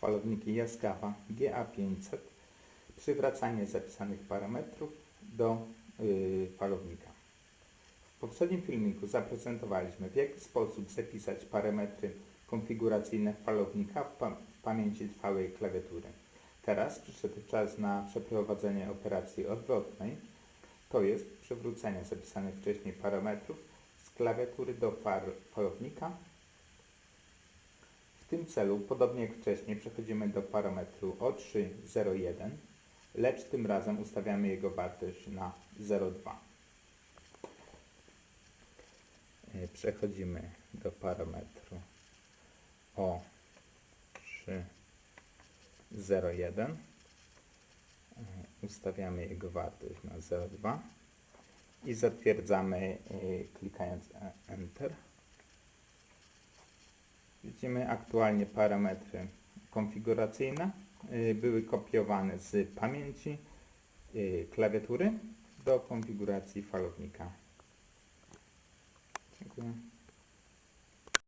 falowniki Yaskawa GA500, przywracanie zapisanych parametrów do y, falownika. W poprzednim filmiku zaprezentowaliśmy w jaki sposób zapisać parametry konfiguracyjne falownika w, pa- w pamięci trwałej klawiatury. Teraz przyszedł czas na przeprowadzenie operacji odwrotnej, to jest przywrócenie zapisanych wcześniej parametrów z klawiatury do falownika. W tym celu, podobnie jak wcześniej, przechodzimy do parametru O301, lecz tym razem ustawiamy jego wartość na 0,2. E, Przechodzimy do parametru O301. E, Ustawiamy jego wartość na 0,2 i zatwierdzamy e, klikając Enter. Widzimy aktualnie parametry konfiguracyjne y, były kopiowane z pamięci y, klawiatury do konfiguracji falownika. Dziękuję.